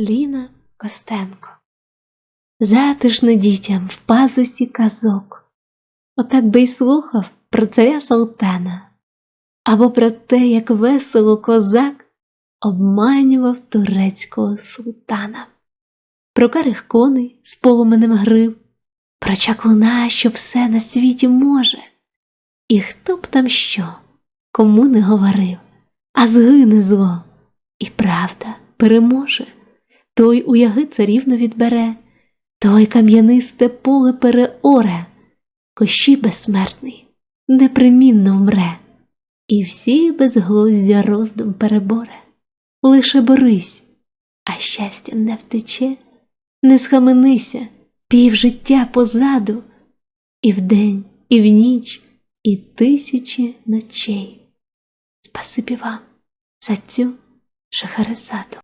Ліна Костенко. Затишно дітям в пазусі казок. Отак би й слухав про царя Салтана, або про те, як весело козак обманював турецького султана, про карих коней з полуменем грив, про чаклуна, що все на світі може, і хто б там що, кому не говорив, а згине зло, і правда переможе, той у яги царівну відбере, той кам'янисте поле переоре, кощі безсмертний, непримінно вмре, і всі безглуздя роздум переборе. Лише борись, а щастя не втече, не схаменися, пів життя позаду, і вдень, і в ніч, і тисячі ночей. Спасибі вам за цю шахерезаду.